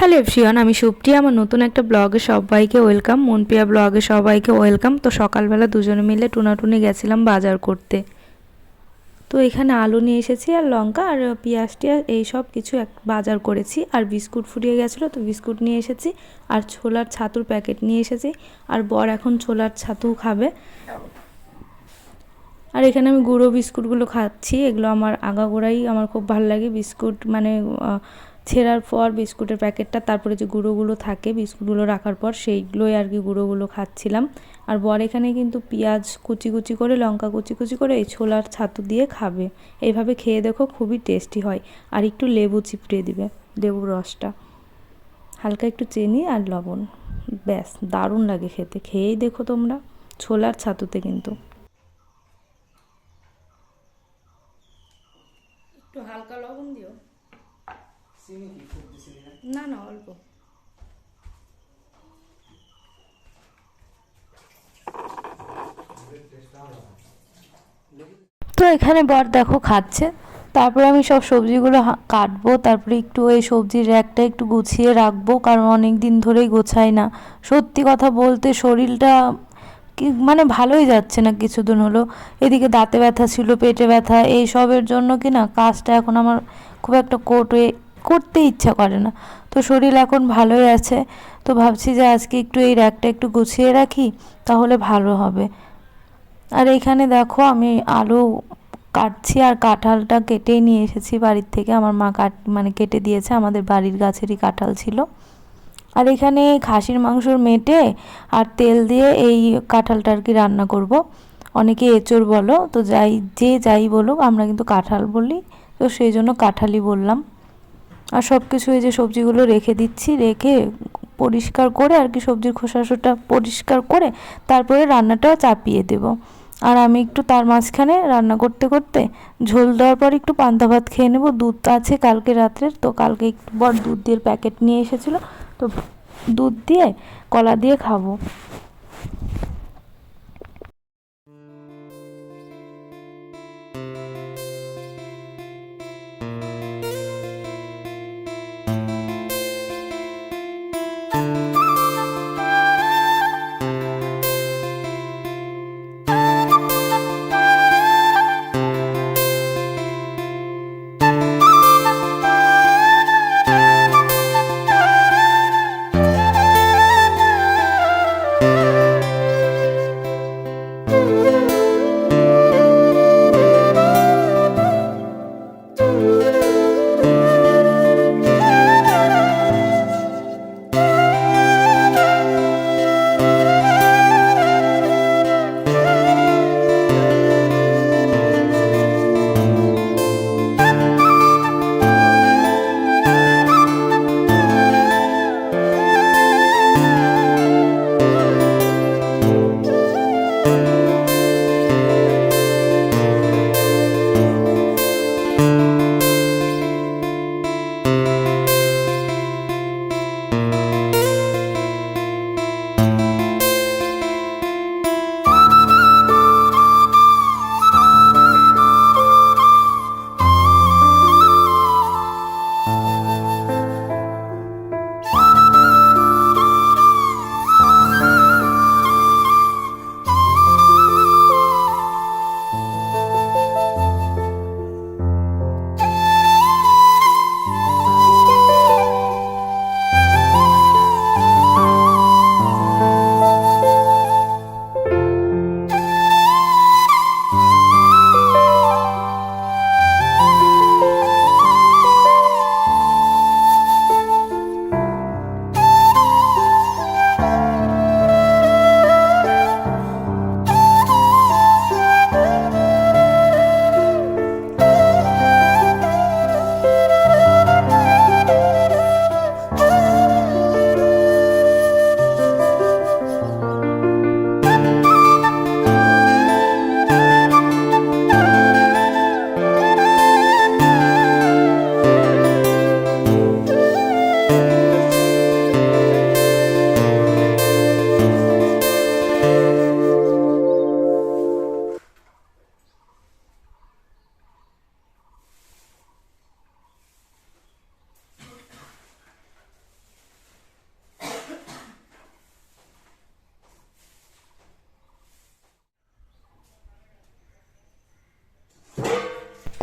Hello এফসিয়ন আমি সুপ্রিয়া, আমার নতুন একটা ব্লগে সবাইকে ওয়েলকাম মনপিয়া ব্লগে সবাইকে ওয়েলকাম। তো সকালবেলা দুজনে মিলে টুনাটুনি গেছিলাম বাজার করতে। তো এখানে আলু নিয়ে এসেছি আর লঙ্কা আর পেঁয়াজ টিয়াজ, এই সব কিছু এক বাজার করেছি। আর বিস্কুট ফুরিয়ে গেছিল, তো বিস্কুট নিয়ে এসেছি। আর ছোলার ছাতুর প্যাকেট নিয়ে এসেছি। আর বর এখন ছোলার ছাতু খাবে। আর এখানে আমি গুঁড়ো বিস্কুটগুলো খাচ্ছি, এগুলো আমার আগাগোড়াই আমার খুব ভালো লাগে। বিস্কুট মানে ছেঁড়ার পর বিস্কুটের প্যাকেটটা, তারপরে যে গুঁড়োগুলো থাকে বিস্কুটগুলো রাখার পর সেইগুলোই আর কি গুঁড়োগুলো খাচ্ছিলাম। আর বর এখানে কিন্তু পেঁয়াজ কুচি কুচি করে, লঙ্কা কুচি কুচি করে এই ছোলার ছাতু দিয়ে খাবে। এইভাবে খেয়ে দেখো খুবই টেস্টি হয়। আর একটু লেবু চিপড়ে দিবে, লেবুর রসটা। হালকা একটু চিনি আর লবণ। ব্যাস, দারুণ লাগে খেতে। খেয়েই দেখো তোমরা, ছোলার ছাতুতে কিন্তু। একটু হালকা লবণ দিও। না না অল্প। তো এখানে বর দেখো খাচ্ছে। তারপরে আমি সব সবজিগুলো হা- কাটবো তারপরে একটু এই সবজির র্যাকটা একটু গুছিয়ে রাখব কারণ অনেক দিন ধরেই গোছাই না। সত্যি কথা বলতে শরীরটা কি মানে ভালোই যাচ্ছে না কিছুদিন হলো। এদিকে দাঁতে ব্যথা ছিল পেটে ব্যথা এই সবের জন্য কি না কাজটা এখন আমার খুব একটা কোর্টে করতে ইচ্ছা করে না। তো শরীর এখন ভালোই আছে। তো ভাবছি যে আজকে একটু এই র্যাকটা একটু গুছিয়ে রাখি, তাহলে ভালো হবে। আর এখানে দেখো আমি আলু কাটছি আর কাঁঠালটা কেটেই নিয়ে এসেছি বাড়ির থেকে। আমার মা কাট মানে কেটে দিয়েছে, আমাদের বাড়ির গাছেরই কাঁঠাল ছিল। আর এখানে খাসির মাংসর মেটে আর তেল দিয়ে এই কাঁঠালটা আর কি রান্না করব। অনেকে এঁচড় বলো, তো যাই, যে যাই বলুক, আমরা কিন্তু কাঁঠাল বলি। তো সেই জন্য কাঁঠালই বললাম। আর সব কিছু এই যে সবজিগুলো রেখে দিচ্ছি, রেখে পরিষ্কার করে আর কি সবজির খোসাশোটা পরিষ্কার করে তারপরে রান্নাটা চাপিয়ে দেব। আর আমি একটু তার মাঝখানে রান্না করতে করতে ঝোল দেওয়ার পর একটু পান্তা ভাত খেয়ে নেব। দুধ আছে কালকে রাত্রের, তো কালকে একটু বড় দুধ দিয়ে প্যাকেট নিয়ে এসেছিল, তো দুধ দিয়ে কলা দিয়ে খাব।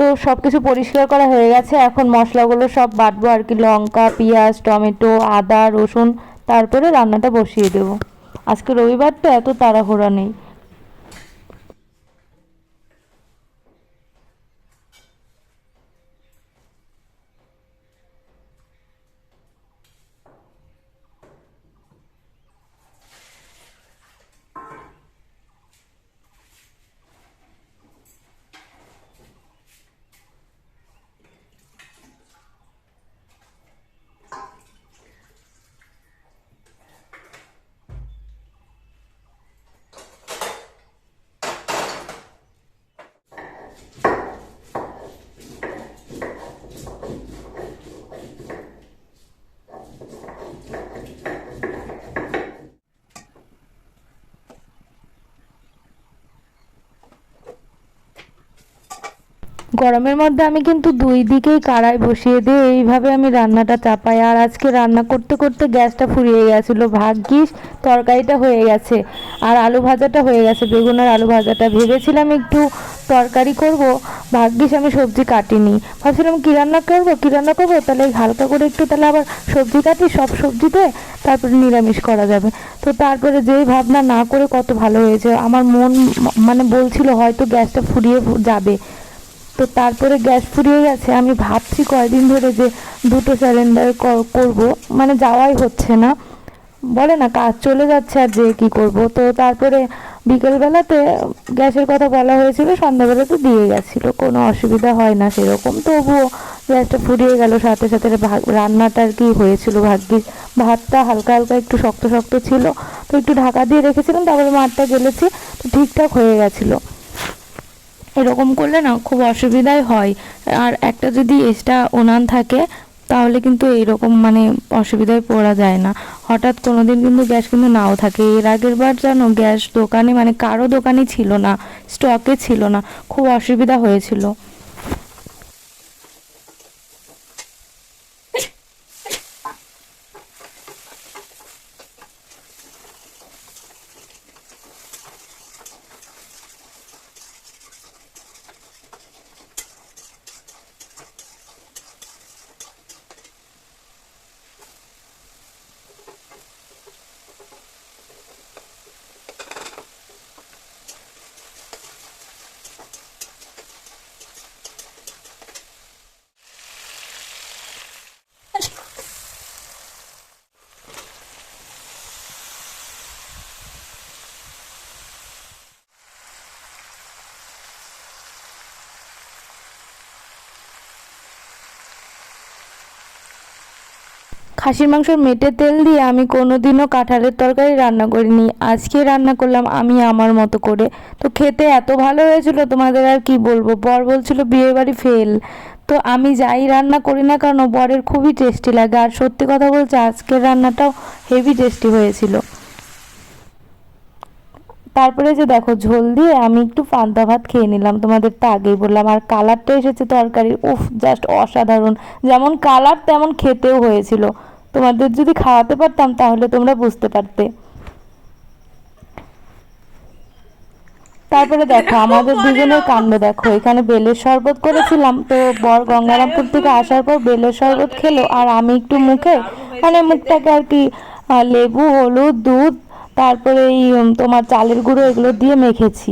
তো সব কিছু পরিষ্কার করা হয়ে গেছে। এখন মশলাগুলো সব বাটবো আর কি, লঙ্কা, পেঁয়াজ, টমেটো, আদা, রসুন, তারপরে রান্নাটা বসিয়ে দেবো। আজকে রবিবার তো এত তাড়াহুড়া নেই। গরমের মধ্যে আমি কিন্তু দুই দিকেই কড়াই বসিয়ে দিয়ে এইভাবে আমি রান্নাটা চাপাই। আর আজকে রান্না করতে করতে গ্যাসটা ফুরিয়ে গেছিল। ভাগ্যিস তরকারিটা হয়ে গেছে। আর আলু ভাজাটা হয়ে গেছে। বেগুন আর আলু ভাজাটা ভেবেছিলাম একটু তরকারি করব। ভাগ্যিস আমি সবজি কাটিনি। ভাবছিলাম, কী রান্না করব? কী রান্না করব? তাহলে হালকা করে একটু তাহলে আবার সবজি কাটি, সব সবজিতে তারপরে নিরামিষ করা যাবে। তো তারপরে যেই ভাবনা না করে কত ভালো হয়েছে। আমার মন মানে বলছিল হয়তো গ্যাসটা ফুরিয়ে যাবে। তো তারপরে গ্যাস ফুরিয়ে গেছে। আমি ভাবছি কয়দিন ধরে যে দুটো সিলিন্ডার করব। মানে যাওয়াই হচ্ছে না। বলে না, কাজ চলে যাচ্ছে আর যে কি করব। তো তারপরে বিকেলবেলাতে গ্যাসের কথা বলা হয়েছিল, সন্ধ্যাবেলাতে দিয়ে গেছিল। কোনো অসুবিধা হয় না সেরকম। তবুও গ্যাসটা ফুরিয়ে গেল। সাথে সাথে রান্নাটা আর কি হয়েছিল। ভাগ্যিস ভাতটা হালকা হালকা একটু শক্ত শক্ত ছিল। তো একটু ঢাকা দিয়ে রেখেছিলাম, তারপরে মাঠটা গেলেছি। তো ঠিকঠাক হয়ে গেছিল। এরকম করলে না খুব অসুবিধাই হয়। আর একটা যদি এক্সট্রা ওনান থাকে, তাহলে কিন্তু এইরকম মানে অসুবিধায় পড়া যায় না। হঠাৎ কোনো দিন কিন্তু গ্যাস কিন্তু নাও থাকে। এর আগের বার জানো গ্যাস দোকানে মানে কারও দোকানে ছিল না, স্টকে ছিল না, খুব অসুবিধা হয়েছিল। খাসির মাংসর মেটে তেল দিয়ে আমি কোনোদিনও কাঁঠালের তরকারি রান্না করিনি। আজকে রান্না করলাম আমি আমার মতো করে। তো খেতে এত ভালো হয়েছিল, তোমাদের আর কি বলব? বর বলছিল বিয়ে বাড়ি ফেল। তো আমি যাই রান্না করি না কেন, বরের খুবই টেস্টি লাগে। আর সত্যি কথা বলছে আজকের রান্নাটাও হেভি টেস্টি হয়েছিল। তারপরে যে দেখো, ঝোল দিয়ে আমি একটু পান্তা ভাত খেয়ে নিলাম। তোমাদের তো আগেই বললাম। আর কালারটা এসেছে তরকারির। উফ জাস্ট অসাধারণ। যেমন কালার, তেমন খেতেও হয়েছিল। তোমাদের যদি খাওয়াতে পারতাম তাহলে তোমরা বুঝতে পারতে। তারপরে দেখো আমাদের দুজনের কাণ্ড দেখো। এখানে বেলের শরবত করেছিলাম তো বর গঙ্গারামপুর থেকে আসার পর বেলের শরবত খেলো আর আমি একটু মুখে মানে মুখটাকে আর কি লেবু হলুদ দুধ তারপরে এই তোমার চালের গুঁড়ো এগুলো দিয়ে মেখেছি।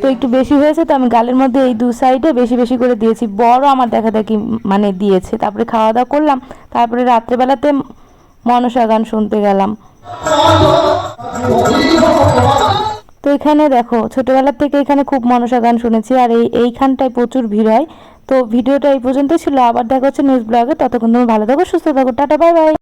তো একটু বেশি হয়েছে, তো আমি গালের মধ্যে এই দু সাইডে বেশি বেশি করে দিয়েছি। বড় আমার দেখা দেখি মানে দিয়েছে। তারপরে খাওয়া দাওয়া করলাম, তারপরে রাত্রেবেলাতে মনসা গান শুনতে গেলাম। তো এখানে দেখো, ছোটবেলার থেকে এখানে খুব মনসা গান শুনেছি, আর এই, এইখানটায় প্রচুর ভিড় হয়। তো ভিডিওটা এই পর্যন্ত ছিল, আবার দেখা হচ্ছে নিউজ ব্লগে ততক্ষণ তুমি ভালো থাকো, সুস্থ থাকো, টাটা বাই বাই